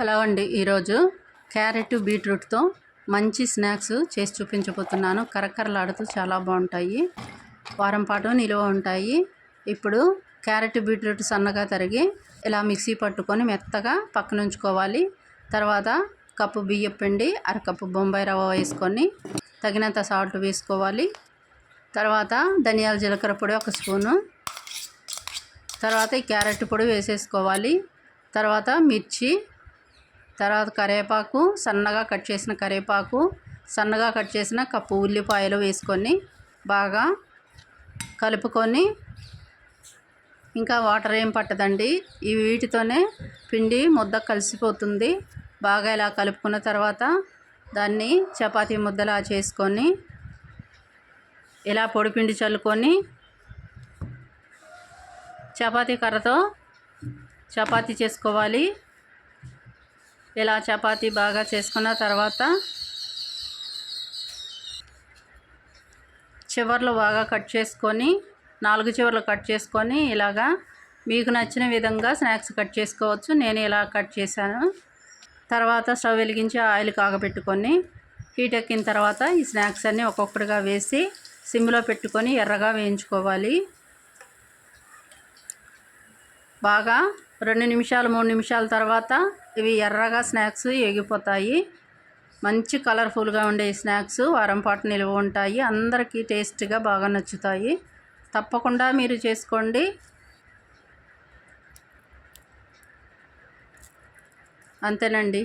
Hello అండి. ఈరోజు carrot బీట్రూట్తో మంచి స్నాక్స్ చేసి చూపించబోతున్నాను. కరకరలాడుతూ చాలా బాగుంటాయి. వారం పాటు నిలువ ఉంటాయి. ఇప్పుడు క్యారెట్ బీట్రూట్ సన్నగా తరిగి ఇలా మిక్సీ పట్టుకొని మెత్తగా పక్కన ఉంచుకోవాలి తర్వాత కప్పు బియ్యం పిండి అరకప్పు బొంబాయి రవ్వ వేసుకొని తగినంత సాల్ట్ వేసుకోవాలి. తర్వాత ధనియాల జీలకర్ర పొడి ఒక స్పూను. తర్వాత ఈ క్యారెట్ పొడి వేసేసుకోవాలి. తర్వాత మిర్చి తర్వాత కరివేపాకు సన్నగా కట్ చేసిన కరివేపాకు సన్నగా కట్ చేసిన కప్పు ఉల్లిపాయలు వేసుకొని బాగా కలుపుకొని ఇంకా వాటర్ ఏం పట్టదండి. ఈ వీటితోనే పిండి ముద్ద కలిసిపోతుంది. బాగా ఇలా కలుపుకున్న తర్వాత దాన్ని చపాతీ ముద్దలా చేసుకొని ఇలా పొడిపిండి చల్లుకొని చపాతీ కర్రతో చపాతీ చేసుకోవాలి. ఇలా చపాతీ బాగా చేసుకున్న తర్వాత చివర్లు బాగా కట్ చేసుకొని నాలుగు చివర్లు కట్ చేసుకొని ఇలాగా మీకు నచ్చిన విధంగా స్నాక్స్ కట్ చేసుకోవచ్చు. నేను ఇలా కట్ చేశాను. తర్వాత స్టవ్ వెలిగించి ఆయిల్ కాగబెట్టుకొని హీట్ ఎక్కిన తర్వాత ఈ స్నాక్స్ అన్నీ ఒక్కొక్కటిగా వేసి సిమ్లో పెట్టుకొని ఎర్రగా వేయించుకోవాలి. బాగా రెండు నిమిషాలు మూడు నిమిషాల తర్వాత ఇవి ఎర్రగా స్నాక్స్ ఎగిపోతాయి మంచి కలర్ఫుల్గా ఉండే స్నాక్స్ వారం పాటు నిల్వ ఉంటాయి. అందరికీ టేస్ట్గా బాగా నచ్చుతాయి. తప్పకుండా మీరు చేసుకోండి. అంతేనండి.